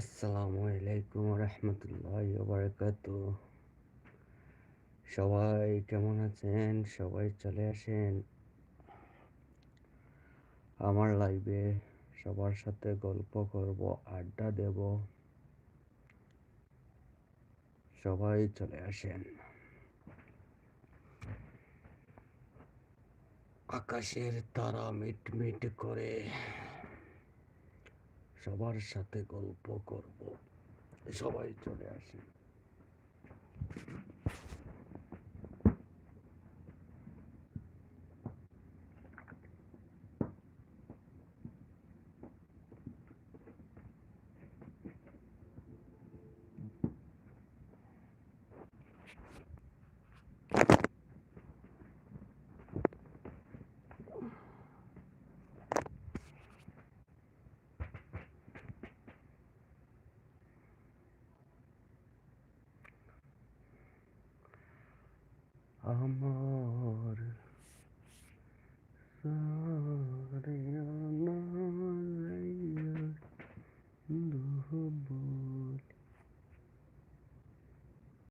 আসসালামু আলাইকুম রহমতুল্লাহ বারকাত সবাই কেমন আছেন? সবাই চলে আসেন। আমার লাইভে সবার সাথে গল্প করব, আড্ডা দেব। সবাই চলে আসেন। আকাশের তারা মিটমিট করে সবার সাথে গল্প করব। সবাই চলে আসেন আমার